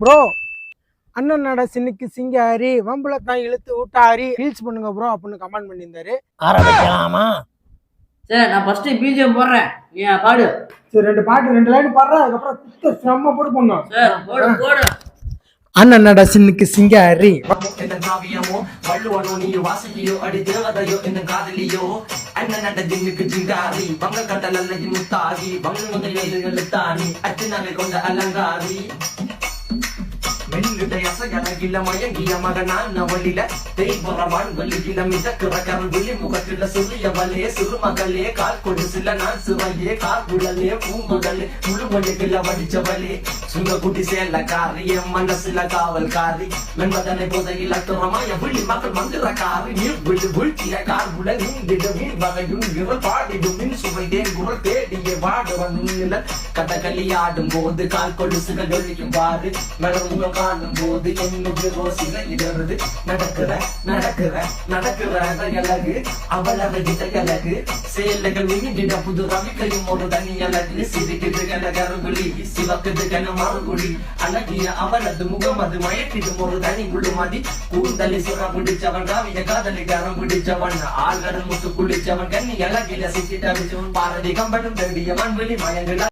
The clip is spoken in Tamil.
ப்ரோ அண்ணன் நட சின்னுக்கு சிங்காரி வம்புல தான் இழுத்து விட்டாரி ரீல்ஸ் பண்ணுங்க ப்ரோ அப்படின்னு கமெண்ட் பண்ணியிருந்தாரு. ஆரம்பிக்கலாமா? சரி நான் ஃபர்ஸ்ட் பிஜிஎம் போடுறேன். நீ பாடு. சரி ரெண்டு பாட்டு ரெண்டு லைன் பாடுறேன் அதுக்கப்புறம் குத்த செம்ம போட்டு பண்ணோம் சரி போடு போடு. அண்ணன் நட சின்னுக்கு சிங்காரி. என்ன காவியமோ வள்ளுவனோ அடி தேவதையோ என்ன காதலியோ. அண்ணன் நட ஜின்னுக்கு ஜிங்காரி வங்க கடல் அல்ல முத்தாகி வங்க முதல் தானி அச்சனாவை கொண்ட அலங்காரி. மெல்லுடைய அசையழகில மயங்கிய மகனான் அவளில தேய்புறவான் வலியில மிதக்கிற கருவிழி முகத்தில சிறியவளே சிறுமகளே கால் கொடு சில நான் சிறையே கால் குழலே பூங்குடலே முழுமொழிகள வடிச்சவளே சுங்க குட்டி சேலக்காரி என் மனசுல காவல்காரி மென்பதனை புதையில துறமாய விழி மகள் மந்திர காரி நீர் விழு வீழ்த்திய கார்புல நீண்டிட மீன் வகையும் விரல் பாடிடும் மின் சுவை தேங்குரல் தேடிய வாடுவன் நில கதகளி ஆடும் போது கால் கொலுசுகள் ஒழிக்கும் பாரு மலர்முகம் காணும் போது என்னுடைய ரோசில இடருது நடக்கிற நடக்கிற நடக்கிற அழகு. அவள் அழகிட்ட அழகு. செயல்கள் விழுந்திட புது ரவிக்கையும் ஒரு தனி அழகு. சிரிக்குது கன கருகுலி சிவக்குது கன மறுகுடி அழகிய அவளது முகம் அது மயக்கிடும் ஒரு தனி குழுமதி. கூந்தலி சுர பிடிச்சவன் காவிய காதலி கரம் பிடிச்சவன். ஆழ்கடல் முத்து குளிச்சவன் கண்ணி அழகில சிக்கிட்ட பாரதி கம்பனும் தேடிய மண்வெளி மயங்குல